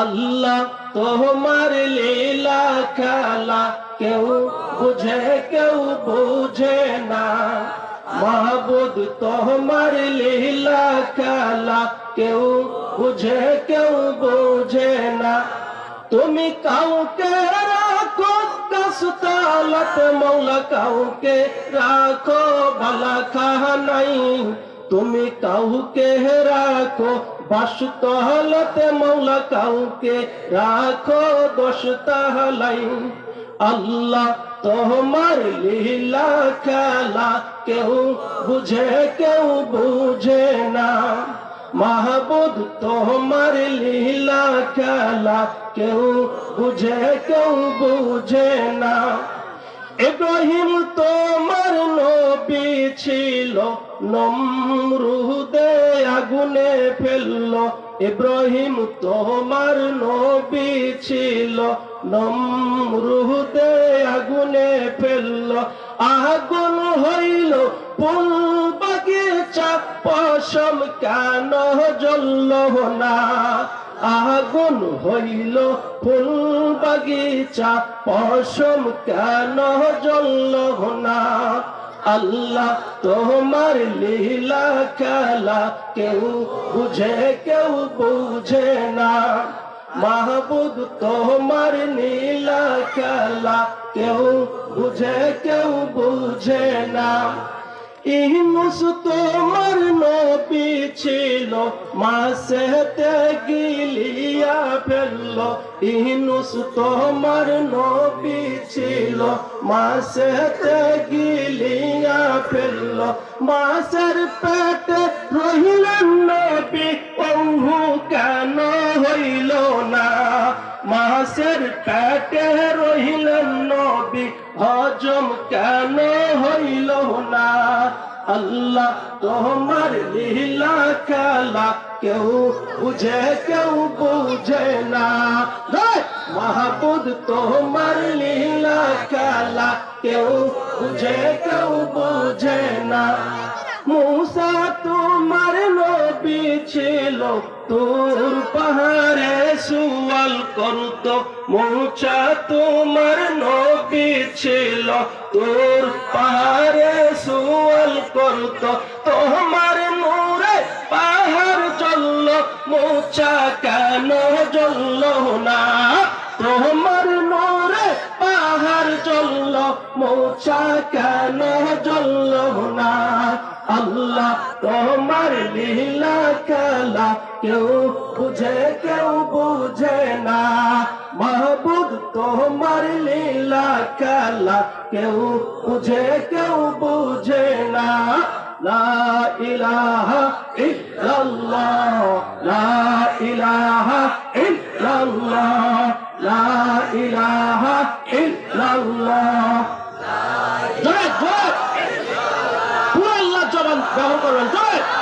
আল্লাহ তোমার লীলা খেলা কেউ বুঝে কেউ বুঝে না। মাহবুদ তোমার লীলা খেলা কেউ বুঝে কেউ বুঝে না। তুমি কাউকে রাখো কাসতালত মৌলা কাউকে রাখো, বালা খাহা নাই। তুমি কাউকে রাখো বাস তহলতে মৌলা কাউকে রাখো দোষ তাহলাই আল্লাহ তোমার লীলা খেলা কেউ বুঝে কেউ বুঝে না। মাহবুদ তোমার লীলা খেলা কেউ বুঝে কেউ বুঝে না। ইব্রাহিম ছিল, নমরুদে আগুনে ফেলল। ইব্রাহিম তোমার নবী ছিল, নমরুদে আগুনে ফেলল। আগুন হইল ফুল বাগিচা পশম কেন জ্বলল না? আগুন হইল ফুল বাগিচা পশম কেন জ্বলল আল্লাহ তোমার লীলা খেলা কেউ বুঝে কেউ বুঝে না। মাহবুদ তোমার নীলা খেলা কেউ বুঝে কেউ বুঝে না। ইনুস তোমার নবী ছিল, মাসেতে গিলিয়া ফেলল। ইনুস তোমার নবী ছিল, মাসেতে গিলিয়া ফেলল। মাসের পেটে রহিলেন নবী ওহু কেন হইল না? মাসের পেটে রহিলেন হজম কেন হইল না? আল্লাহ তোমার লীলা খেলা কেউ বুঝে কেউ বুঝে না। মাহবুদ তোমার লীলা খেলা কেউ বুঝে কেউ বুঝে না। মুসা তোমার নবী ছিল, তোর পাহাড়ে সুয়াল করত, মুচা তোমার নবী ছিল। তোর পাহাড়ে সুয়াল করত, তোমার নূরে পাহাড় জ্বলল মুচা কেন জ্বলল না? তোমার নূরে পাহাড় জ্বলল মোচা কেন জ্বলল না? আল্লাহ তোমার লীলা খেলা কেউ বুঝে কেউ বুঝে না। মাহবুব তোমার লীলা খেলা। কেউ বুঝে কেউ বুঝে না। ইলাহা ইলাহা লা ইলাহা জবান ব্যবহার করবেন